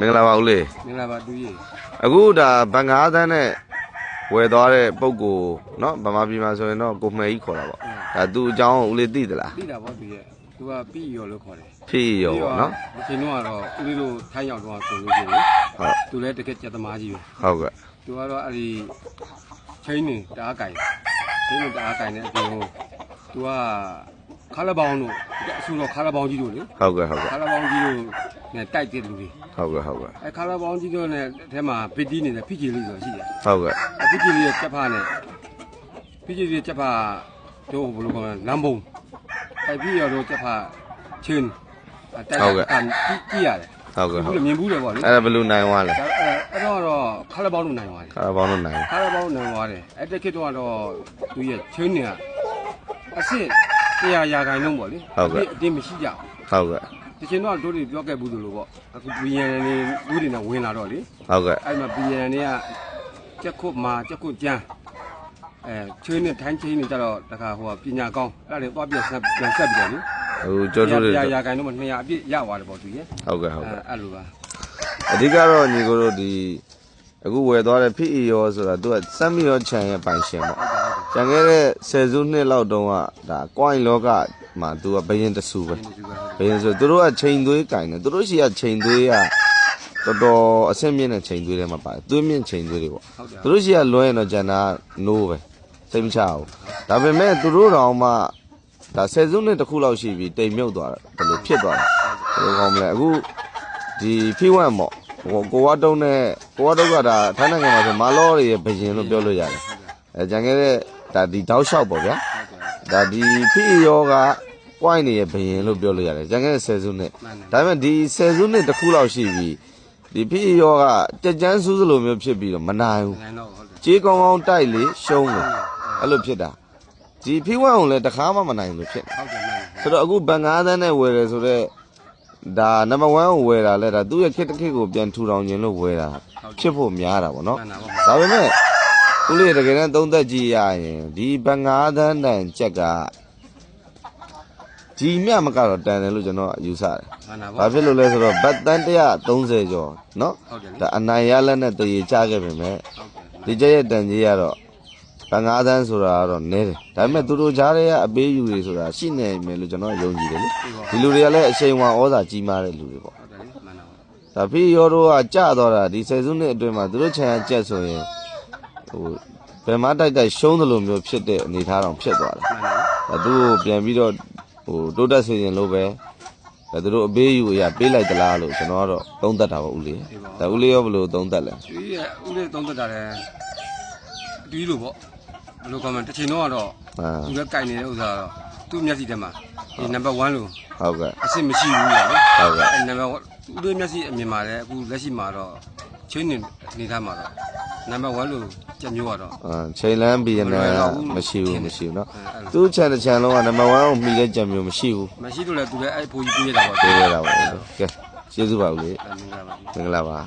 မင်္ဂလာပါဦးလေး မင်္ဂလာပါတူကြီး အခုဒါဘန်ကားသန်းနဲ့ဝယ်သွားတဲ့ပုံကိုเนาะဗမာပြည်မှာဆိုရင်တော့ကိုမှယ်ကြီးခေါ်တာပေါ့ဒါသူအကြောင်းကိုဦးလေးသိသလား သိတာပေါ့တူကြီးသူကပြီးရောလို့ခေါ်တယ် ဖေးရောပေါ့เนาะ အချိန်တော့ကတော့ဦးလေးတို့ထိုင်းရောက်တော့ဆိုလို့ရှိရင်လေ ဟုတ် သူလည်းတကယ်ကြက်သမားကြီးပဲ ဟုတ်ကဲ့ သူကတော့အဲ့ဒီချင်းနေတအားကင်ချင်းနေတအားကင်တဲ့အပြင်ဟိုသူကခါလဘောင်းတို့အဆူတော့ခါလဘောင်းကြီးတို့လေ ဟုတ်ကဲ့ဟုတ်ကဲ့ ခါလဘောင်းကြီးတို့နဲ့တိုက်တဲ့လူတွေ ဟုတ်ကဲ့ဟုတ်ကဲ့အဲခါလဘောင်းကြီးတို့နဲ့အထဲမှာဗစ်တီးနေတဲ့ဖိချီလေးဆိုရှိတယ်ဟုတ်ကဲ့အဖိချီလေးရဲ့ချက်ဖားနဲ့ဖိချီလေးရဲ့ချက်ဖားတို့ဘယ်လိုခေါ်လဲလမ်းဘုံအဲပြီးရောတို့ချက်ဖားချင်းအတိုက်ကန်ကြည့်ရတယ်ဟုတ်ကဲ့ဘဟုယ်တ်လိုမြင်ဘူးလေပေါ့လေအဲ့ဒါဘယ်လူနိုင်သွားလဲဒါအဲ့အဲ့တော့တော့ခါလဘောင်းတို့နိုင်သွားတယ်ကာရာဘောင်းလို့နိုင်ခါရပေါင်းနိုင်သွားတယ်အဲ့တက်ခေတ်တော့ကတော့သူရဲ့ချင်းနေကအစ်စ်တရားရာခိုင်လုံးပေါ့လေအတင်းမရှိကြဟုတ်ကဲ့ဘူး တချင်တော့တို့တွေပြောခဲ့ဘူးလို့ပေါ့အခု BN နေလူတွေနဲ့ဝင်လာတော့လေဟုတ်ကဲ့အဲ့မှာ BN တွေကကြက်ခုတ်မာကြက်ခုတ်ကျန်းအဲချင်းနေထိုင်းချင်းနေကြတော့တခါဟိုပညာကောင်းအဲ့ဒါတွေသွားပြဆက်ပြန်ဆက်ပြီးတော့လေဟိုကြောတိုးတွေရာဟုတ်ရာခိုင်လုံးမှ200အပြည့်ရသွားတယ်ပေါ့သူရဲ့ကဲ့ဟုတ်ကဲ့အဲ့လိုပါအဓိကတော့ညီကိုတို့ဒီအခုဝယ်သွားတဲ့ဖေးရောဆိုတာသူကစက်မီရောခြံရဲ့ပိုင်ရှင်ပေါ့ကျန်ခဲ့တဲ့ဆယ်စုနှစ်လောက်တုန်းကဒါကွိုင်းလောက မှာသူကဘယင်တဆူပဲဘယင်ဆိုသူတို့ကချိန်သွေးကင်တယ်သူတို့ရှိကချိန်သွေးကတော်တော်အဆင့်မြင့်တဲ့ချိန်သွေးတွေမှာပါတယ်သွေးမြင့်ချိန်သွေးတွေပေါ့ဟုတ်တယ်သူတို့ရှိကလွှဲရင်တော့ကျန်တာနိုးပဲစိတ်မချဘူးဒါပေမဲ့သူတို့တောင်မှဒါဆယ်စုနှစ်တစ်ခုလောက်ရှိပြီတိမ်မြုပ်သွားတာဘယ်လိုဖြစ်သွားလဲဘယ်လိုကောင်းမလဲအခုဒီဖိဝမ်ပေါ့ဟိုကိုဝါတုံးနဲ့ကိုဝါတုံးကဒါထိုင်းနိုင်ငံမှာဆိုမာလောတွေရဲ့ဘယင်လို့ပြောလို့ရတယ်အဲကြံခဲ့တဲ့ဒါဒီတောက်လျှောက်ပေါ့ဗျာ ဒါဒီဖိယောကပွိုင်းနေရဲ့ဘယင်လို့ပြောလို့ရတယ်ကြံခဲ့တဲ့ဆယ်စုနှစ်မှန်တယ်ဒါပေမဲ့ဒီဆယ်စုနှစ်တစ်ခုလောက်ရှိပြီဒီဖိယောကကြက်ကြမ်းစူးစလိုမျိုးဖြစ်ပြီးတော့မနိုင်ဘူးနိုင်တော့ဟုတ်တယ်ကြေးကောင်းကောင်းတိုက်လေရှုံးတယ်အဲ့လိုဖြစ်တာဒီဖိဝမ်ကိုလည်းတစ်ခါမှမနိုင်လို့ဖြစ်တယ်ဟုတ်တယ်မှန်တယ်ဆိုတော့အခုဘန်ကားသန်းနဲ့ဝယ်တယ်ဆိုတော့ဒါနံပါတ်1ကိုဝယ်တာလဲဒါသူ့ရဲ့ခစ်တစ်ခစ်ကိုပြန်ထူထောင်ခြင်းလို့ဝယ်တာဖြစ်ဖို့များတာပေါ့နော်မှန်တာပေါ့ဒါပေမဲ့ ဦးလေးတကယ်တမ်းသုံးသက်ကြည့်ရရင်ဒီဘင်္ဂါသန်းတန်ချက်ကဒီမြတ်မကတော့တန်တယ်လို့ကျွန်တော်ယူဆတယ်မှန်တာ။ဘာပေါ့ဖြစ်လို့လဲဆိုတော့ဘတ်တန်130ကျော်နော်ဟုတ်တယ်လေ။ဒါအနိုင်ရလက်နဲ့တရေချခဲ့ပေမဲ့ဟုတ်တယ်ဒီကျက်ရဲ့တန်ကြီးကတော့ဘင်္ဂါသန်းဆိုတာကတော့နည်းတယ်။ဒါပေမဲ့သူတို့ကြားထဲကအပေးယူတွေဆိုတာရှိနေမယ်လို့ကျွန်တော်ယုံကြည်တယ်လေ။ဒီလူတွေကလည်းအချိန်ဝါဩဇာကြီးမားတဲ့လူတွေပေါ့ဟုတ်တယ်လေမှန်တာပေါ့။ဒါဖီယောတို့ကကြတော့တာဒီဆယ်စုနှစ်အတွင်းမှာသူတို့ခြံရကျက်ဆိုရင်ဟို ဘယ်မှာတိုက်တိုက်ရှုံးတယ်လို့မျိုးဖြစ်တဲ့အနေအထားတော့ဖြစ်သွားတယ်မှန်တယ်။ဒါသူ့ကိုပြန်ပြီးတော့ဟိုတိုးတက်စေရင်လို့ပဲဒါသူတို့အပေးယူအရာပေးလိုက်သလားလို့ကျွန်တော်ကတော့သုံးသပ်တာပါဦးလေး။ဒါဦးလေးရောဘယ်လိုသုံးသပ်လဲဒီရဲ့ဦးလေးသုံးသက်တာလည်းဒီလိုပေါ့ဘယ်လိုကောင်းမလဲတစ်ချိန်တော့ကတော့။အာသူလည်းကြိုက်နေတဲ့ဥစ္စာတော့သူ့မျက်စိထဲမှာဒီနံပါတ်1လို့ဟုတ်ကဲ့အစ်စ်မရှိဘူးလေဟုတ်ကဲ့အဲနံပါတ်ဦးလေးမျက်စိအမြင်မှာလည်းအခုလက်ရှိမှာတော့ချင်းနေနေသားမှာတော့ နံပါတ်1လို့ကြက်မျိုးကတော့ အာချိန်လန်းပြီးရင်လည်းမရှိဘူးမရှိဘူးเนาะ။သူ့ခြံတစ်ခြံလုံးကနံပါတ်1ကိုမှီတဲ့ကြံမျိုးမရှိဘူး မရှိလို့လည်းသူလည်းအဲ့ဖိုးကြီးပြေးရတာပေါ့ ။ပြေးရတာပါဦးလေး။ကဲကျေးဇူးပါဦးလေး မင်္ဂလာပါ ။မင်္ဂလာပါ